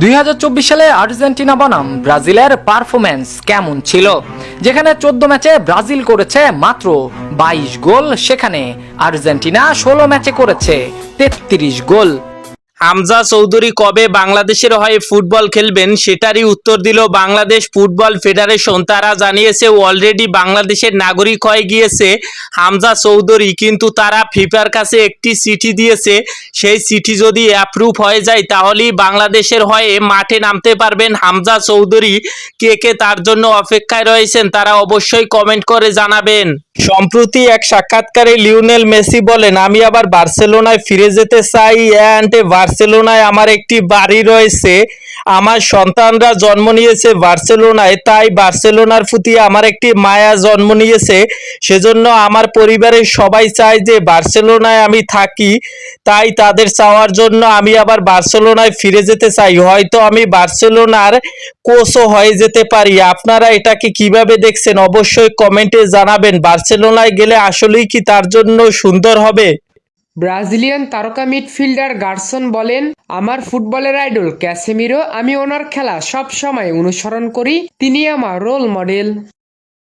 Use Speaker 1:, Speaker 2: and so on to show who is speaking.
Speaker 1: দুই হাজার চব্বিশ সালে আর্জেন্টিনা বনাম ব্রাজিলের পারফরম্যান্স কেমন ছিল? যেখানে চোদ্দ ম্যাচে ব্রাজিল করেছে মাত্র বাইশ গোল, সেখানে আর্জেন্টিনা ষোলো ম্যাচে করেছে তেত্রিশ গোল।
Speaker 2: হামজা চৌধুরী কবে বাংলাদেশের হয়ে ফুটবল খেলবেন সেটারই উত্তর দিল বাংলাদেশ ফুটবল ফেডারেশন। তারা জানিয়েছে অলরেডি বাংলাদেশের নাগরিক হয়ে গিয়েছে হামজা চৌধুরী, কিন্তু তারা ফিফার কাছে একটি চিঠি দিয়েছে। সেই চিঠি যদি অ্যাপ্রুভ হয়ে যায়, তাহলেই বাংলাদেশের হয়ে মাঠে নামতে পারবেন হামজা চৌধুরী। কে কে তার জন্য অপেক্ষায় রয়েছেন, তারা অবশ্যই কমেন্ট করে জানাবেন। সম্প্রতি এক সাক্ষাৎকারে লিওনেল মেসি বলেন, আমি আবার বার্সেলোনায় ফিরে যেতে চাই অ্যান্ড বার্সেলোনায় আমার একটি বাড়ি রয়েছে। আমার সন্তানরা জন্ম নিয়েছে বার্সেলোনায়, তাই বার্সেলোনার প্রতি আমার একটি মায়া জন্ম নিয়েছে। সেজন্য আমার পরিবারের সবাই চায় যে বার্সেলোনায় আমি থাকি, তাই তাদের চাওয়ার জন্য আমি আবার বার্সেলোনায় ফিরে যেতে চাই। হয়তো আমি বার্সেলোনার কোচও হয়ে যেতে পারি। আপনারা এটাকে কীভাবে দেখছেন অবশ্যই কমেন্টে জানাবেন। বার্সেলোনায় গেলে আসলেই কি তার জন্য সুন্দর হবে?
Speaker 3: ব্রাজিলিয়ান তারকা মিডফিল্ডার গার্সন বলেন আমার ফুটবলের আইডল ক্যাসেমিরো, আমি ওনার খেলা সব সময় অনুসরণ করি তিনি আমার রোল মডেল